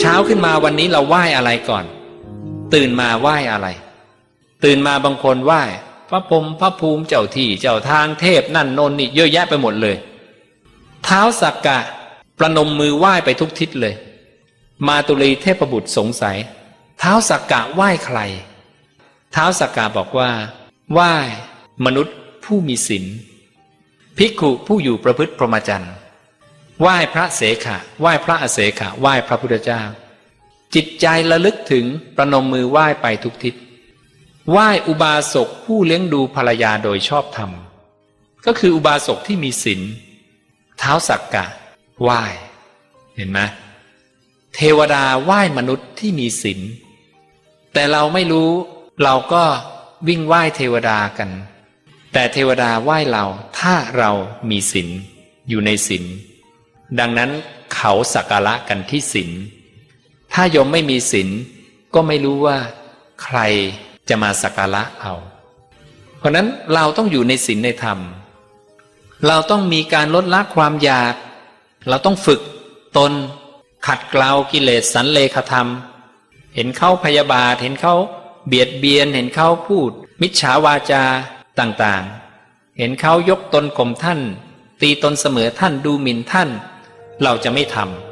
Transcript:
เช้าขึ้นมาวันนี้เราไหว้อะไรก่อน ตื่นมาไหว้อะไร ตื่นมาบางคนไหว้พระพรมพระภูมิเจ้าที่เจ้าทางเทพนั่นนนนี่เยอะแยะไปหมดเลย เท้าสักกะ ประนมมือไหว้ไปทุกทิศเลย มาตุลีเทพบุตรสงสัย เท้าสักกะไหว้ใคร เท้าสักกะบอกว่า ไหว้มนุษย์ผู้มีศีลภิกขุผู้อยู่ประพฤติพรหมจรรย์ ไหว้พระเสขะไหว้พระอเสขะไหว้พระพุทธเจ้า จิตใจระลึกถึงประนมมือไหว้ไปทุกทิศไหว้อุบาสกผู้เลี้ยงดูภรรยาโดยชอบธรรม ก็คืออุบาสกที่มีศีลเท้าสักกะไหว้เห็นไหมเทวดาไหว้มนุษย์ที่มีศีลแต่เราไม่รู้เราก็วิ่งไหว้เทวดากัน แต่เทวดาไหว้เราถ้าเรามีศีลอยู่ในศีล ดังนั้นเขาสักการะกันที่ศีลถ้าโยมไม่มีศีลก็ไม่รู้ว่า ใครจะมาสักการะเอา เพราะนั้นเราต้องอยู่ในศีลในธรรม เราต้องมีการลดละความอยาก เราต้องฝึกตน ขัดเกลากิเลสสันเลขธรรม เห็นเขาพยาบาท เห็นเขาเบียดเบียน เห็นเขาพูด มิจฉาวาจาต่างๆ เห็นเขายกตนข่มท่าน ตีตนเสมอท่านดูหมิ่นท่าน เราจะไม่ทำ